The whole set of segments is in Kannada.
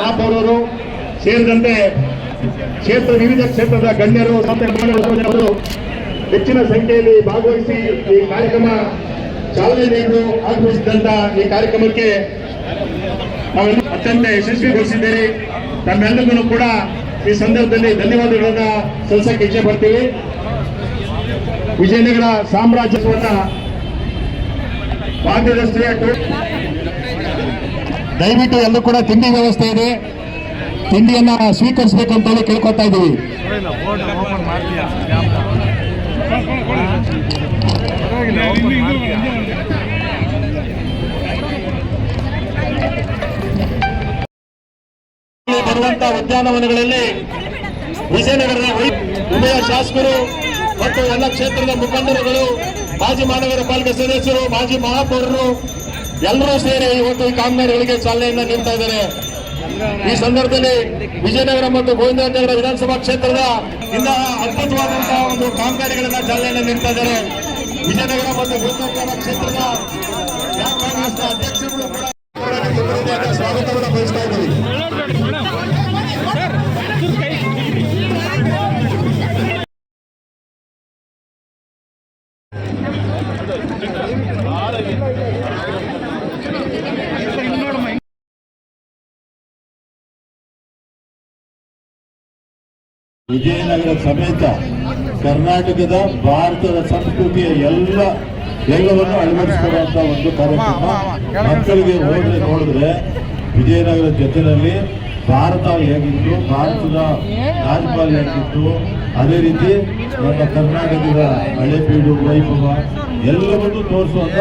ಮಹಾಪೌರರು ಸೇರಿದಂತೆ ಕ್ಷೇತ್ರ, ವಿವಿಧ ಕ್ಷೇತ್ರದ ಗಣ್ಯರು ಅವರು ಹೆಚ್ಚಿನ ಸಂಖ್ಯೆಯಲ್ಲಿ ಭಾಗವಹಿಸಿ ಈ ಕಾರ್ಯಕ್ರಮ ಚಾಲನೆ ನೀಡಲು ಆಗಮಿಸಿದಂತ ಈ ಕಾರ್ಯಕ್ರಮಕ್ಕೆ ನಾವೆಲ್ಲ ಅತ್ಯಂತ ಯಶಸ್ವಿಗೊಳಿಸಿದ್ದೇವೆ ತಮ್ಮೆಲ್ಲರಿಗೂ ಕೂಡ ಈ ಸಂದರ್ಭದಲ್ಲಿ ಧನ್ಯವಾದಗಳನ್ನ ಸಲ್ಲಿಸಕ್ಕೆ ಇಚ್ಛೆ ಪಡ್ತೀವಿ. ವಿಜಯನಗರ ಸಾಮ್ರಾಜ್ಯವನ್ನ ಭಾಗ್ಯದರ್ಶಿಯ ದಯವಿಟ್ಟು ಎಲ್ಲರೂ ಕೂಡ ತಿಂಡಿ ವ್ಯವಸ್ಥೆ ಇದೆ. ತಿಂಡಿಯನ್ನ ಅಂತ ಹೇಳಿ ಕೇಳ್ಕೊತಾ ಇದ್ದೀವಿ. ಬರುವಂತಹ ಉದ್ಯಾನವನಗಳಲ್ಲಿ ವಿಜಯನಗರದ ಉಭಯ ಶಾಸಕರು ಮತ್ತು ಎಲ್ಲ ಕ್ಷೇತ್ರದ ಮುಖಂಡರುಗಳು, ಮಾಜಿ ಮಹಾನಗರ ಪಾಲಿಕೆ ಸದಸ್ಯರು, ಮಾಜಿ ಮಹಾಪೌರರು ಎಲ್ಲರೂ ಸೇರಿ ಇವತ್ತು ಈ ಕಾಮಗಾರಿಗಳಿಗೆ ಚಾಲನೆಯನ್ನ ನೀಡ್ತಾ ಇದ್ದಾರೆ. ಈ ಸಂದರ್ಭದಲ್ಲಿ ವಿಜಯನಗರ ಮತ್ತು ಗೋವಿಂದನಗರ ವಿಧಾನಸಭಾ ಕ್ಷೇತ್ರದ ಇಂತಹ ಅದ್ಭುತವಾದಂತಹ ಒಂದು ಕಾಮಗಾರಿಗಳನ್ನ ಚಾಲನೆಯನ್ನ ನೀಡ್ತಾ ಇದ್ದಾರೆ. ವಿಜಯನಗರ ಮತ್ತು ಗೋವಿಂದನಗರ ಕ್ಷೇತ್ರದ ಅಧ್ಯಕ್ಷರು ಕೂಡ ಸ್ವಾಗತವನ್ನು ಬಯಸ್ತಾ ವಿಜಯನಗರ ಸಮೇತ ಕರ್ನಾಟಕದ ಭಾರತದ ಸಂಸ್ಕೃತಿಯ ಎಲ್ಲ ಎಲ್ಲವನ್ನು ಅಳವಡಿಸಿಕೊಳ್ಳುವಂತ ಒಂದು ಕಾರ್ಯಕ್ರಮ. ಮಕ್ಕಳಿಗೆ ಹೋದ್ರೆ ನೋಡಿದ್ರೆ ವಿಜಯನಗರ ಜೊತೆಯಲ್ಲಿ ಭಾರತ ಹೇಗಿತ್ತು ಭಾರತದ ರಾಜ್ಯಪಾಲ ಹೇಗಿತ್ತು ಅದೇ ರೀತಿ ನಮ್ಮ ಕರ್ನಾಟಕದ ಹಳೆಬೀಡು ವೈಭವ ಎಲ್ಲವನ್ನೂ ತೋರಿಸುವಂತ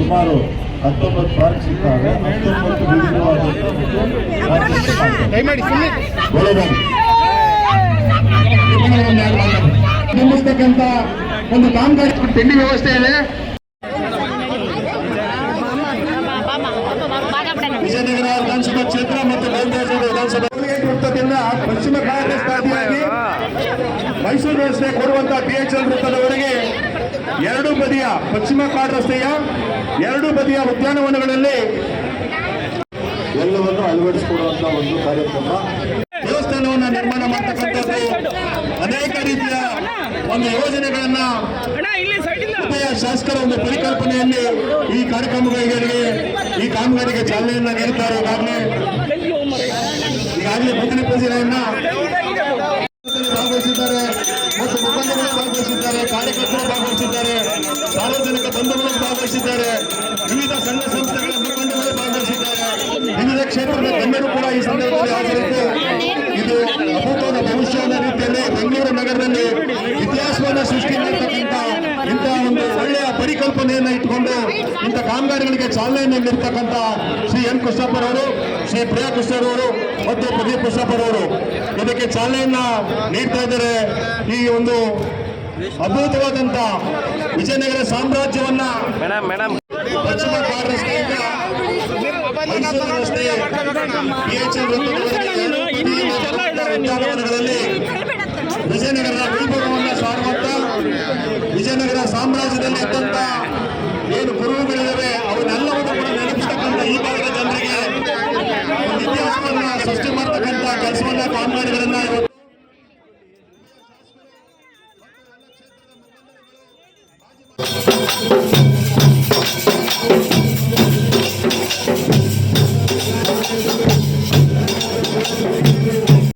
ಸುಮಾರು ಹತ್ತೊಂಬತ್ತು ಪಾರ್ಕ್ ಸಿಗ್ತಾರೆ. ಹತ್ತೊಂಬತ್ತು ನಿರ್ಮಿಸ್ತಕ್ಕಂತ ಒಂದು ಕಾಮಗಾರಿ ತಿಂಡಿ ವ್ಯವಸ್ಥೆ ಇದೆ. ವಿಜಯನಗರ ವಿಧಾನಸಭಾ ಕ್ಷೇತ್ರ ಮತ್ತು ಗೋವಿಂದರಾಜನಗರ ವಿಧಾನಸಭಾ ವೃತ್ತದಿಂದ ಪಶ್ಚಿಮ ಕಾಂಗ್ರೆಸ್ ಪಾರ್ಟಿಯಾಗಿ ಮೈಸೂರು ವ್ಯವಸ್ಥೆ ಕೊಡುವಂತ ಬಿಎಚ್ಎಲ್ ವೃತ್ತದವರೆಗೆ ಎರಡು ಬದಿಯ ಪಶ್ಚಿಮ ಕಾಡ್ ರಸ್ತೆಯ ಎರಡು ಬದಿಯ ಉದ್ಯಾನವನಗಳಲ್ಲಿ ಎಲ್ಲವನ್ನು ಅಳವಡಿಸಿಕೊಡುವಂತಹ ಒಂದು ಕಾರ್ಯಕ್ರಮ. ದೇವಸ್ಥಾನವನ್ನ ನಿರ್ಮಾಣ ಮಾಡತಕ್ಕಂಥದ್ದು ಒಂದು ಯೋಜನೆಗಳನ್ನ ಉಭಯ ಶಾಸಕರ ಒಂದು ಪರಿಕಲ್ಪನೆಯಲ್ಲಿ ಈ ಕಾರ್ಯಕ್ರಮಗಳಿಗೆ ಈ ಕಾಮಗಾರಿಗೆ ಚಾಲನೆಯನ್ನ ನೀಡುತ್ತಾರೆ. ಈಗಾಗಲೇ ಈಗಾಗಲೇ ಪೂಜೆಯನ್ನ ಭಾಗವಹಿಸಿದ್ದಾರೆ ಮತ್ತು ಮುಖಂಡಗಳು ಭಾಗವಹಿಸಿದ್ದಾರೆ ಕಾರ್ಯಕರ್ತರು ಭಾಗವಹಿಸಿದ್ದಾರೆ ಸಾರ್ವಜನಿಕ ಬಂಧುಗಳು ಭಾಗವಹಿಸಿದ್ದಾರೆ ವಿವಿಧ ಸಂಘ ಸಂಸ್ಥೆಗಳ ಮುಖಂಡಗಳು ಭಾಗವಹಿಸಿದ್ದಾರೆ. ವಿವಿಧ ಕ್ಷೇತ್ರದ ಗಣ್ಯರು ಕೂಡ ಈ ಸಂದರ್ಭದಲ್ಲಿ ಹಾಜರಿದ್ದು ಇಟ್ಕೊಂಡು ಇಂಥ ಕಾಮಗಾರಿಗಳಿಗೆ ಚಾಲನೆಯನ್ನು ನೀಡ್ತಕ್ಕಂಥ ಶ್ರೀ ಎನ್ ಕೃಷ್ಣಪ್ಪರವರು ಶ್ರೀ ಪ್ರಿಯಾ ಕೃಷ್ಣರವರು ಮತ್ತು ಪ್ರದೀಪ್ ಕೃಷ್ಣಪ್ಪರವರು. ಇದಕ್ಕೆ ಚಾಲನೆಯನ್ನ ನೀಡ್ತಾ ಇದ್ದಾರೆ ಈ ಒಂದು ಅದ್ಭುತವಾದಂತ ವಿಜಯನಗರ ಸಾಮ್ರಾಜ್ಯವನ್ನ ಪಶ್ಚಿಮ ಉದ್ಯಾನವನಗಳಲ್ಲಿ ವಿಜಯನಗರದ ವೈಭವವನ್ನು ಸಾರುವಂತ ವಿಜಯನಗರ ಸಾಮ್ರಾಜ್ಯದಲ್ಲಿ ಇದ್ದಂತ ಕಾಮಗಾರಿಗಳನ್ನ